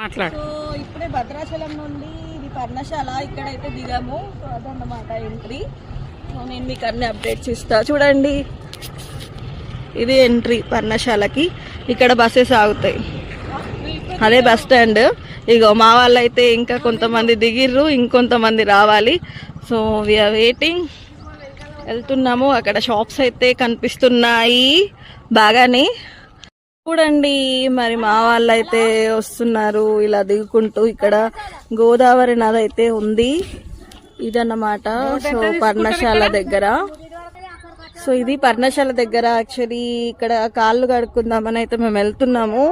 మాట్లాడు. సో ఇప్పుడే భద్రాచలం నుండి ఇది పర్ణశాల ఇక్కడైతే దిగాము. సో అదన్నమాట ఎంట్రీ సో నేను మీకు అన్ని అప్డేట్స్ ఇస్తా చూడండి. ఇది ఎంట్రీ పర్ణశాలకి. ఇక్కడ బస్సెస్ ఆగుతాయి. అదే బస్ స్టాండ్ ఇగో మా వాళ్ళు అయితే ఇంకా కొంతమంది దిగిర్రు ఇంకొంతమంది రావాలి. సో వీఆర్ వెయిటింగ్ వెళ్తున్నాము. అక్కడ షాప్స్ అయితే కనిపిస్తున్నాయి. బాగానే. చూడండి. మరి మా వాళ్ళు అయితే వస్తున్నారు. ఇలా దిగుకుంటూ ఇక్కడ గోదావరి నది అయితే ఉంది. ఇదన్నమాట. సో పర్ణశాల దగ్గర. సో ఇది పర్ణశాల దగ్గర యాక్చువల్లీ ఇక్కడ కాళ్ళు కడుక్కుందామని అయితే మేము వెళ్తున్నాము.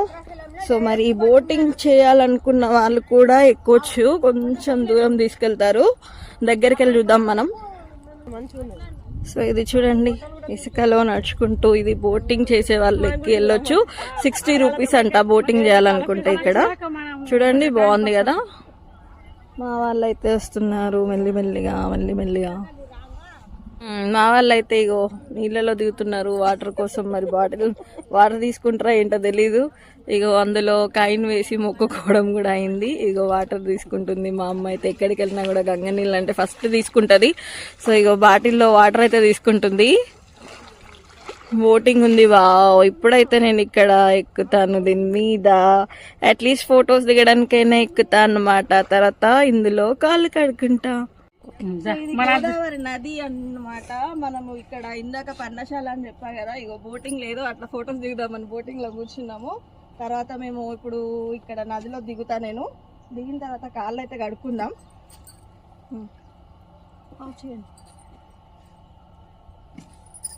సో మరి ఈ బోటింగ్ చేయాలనుకున్న వాళ్ళు కూడా ఎక్కొచ్చు. కొంచెం దూరం తీసుకెళ్తారు. దగ్గరికి వెళ్ళి చూద్దాం మనం. సో ఇది చూడండి ఇసుకలో నడుచుకుంటూ ఇది బోటింగ్ చేసే వాళ్ళకి వెళ్ళొచ్చు. సిక్స్టీ రూపీస్ అంట బోటింగ్ చేయాలనుకుంటే ఇక్కడ. చూడండి బాగుంది కదా. మా వాళ్ళు అయితే వస్తున్నారు మెల్లి మెల్లిగా మెల్లి మెల్లిగా మా వాళ్ళు అయితే ఇగో నీళ్ళలో దిగుతున్నారు వాటర్ కోసం మరి బాటిల్ వాటర్ తీసుకుంటారా ఏంటో తెలీదు. ఇగో అందులో కాయిన్ వేసి మొక్కుకోవడం కూడా అయింది. ఇగో వాటర్ తీసుకుంటుంది. మా అమ్మ అయితే ఎక్కడికి వెళ్ళినా కూడా గంగ నీళ్ళు అంటే ఫస్ట్ తీసుకుంటుంది. సో ఇగో బాటిల్లో వాటర్ అయితే తీసుకుంటుంది. బోటింగ్ ఉంది. వావ్ ఇప్పుడైతే నేను ఇక్కడ ఎక్కుతాను. దీని మీద అట్లీస్ట్ ఫొటోస్ దిగడానికైనా ఎక్కుతా అన్నమాట. తర్వాత ఇందులో కాళ్ళు కడుకుంటా గోదావరి నది అన్నమాట. మనము ఇక్కడ ఇందాక పర్ణశాల అని చెప్పా కదా ఇగో బోటింగ్ లేదు అట్లా ఫొటోస్ దిగుదామని బోటింగ్లో కూర్చున్నాము. తర్వాత మేము ఇప్పుడు ఇక్కడ నదిలో దిగుతా నేను. దిగిన తర్వాత కాళ్ళు అయితే కడుక్కుందాం చేయండి.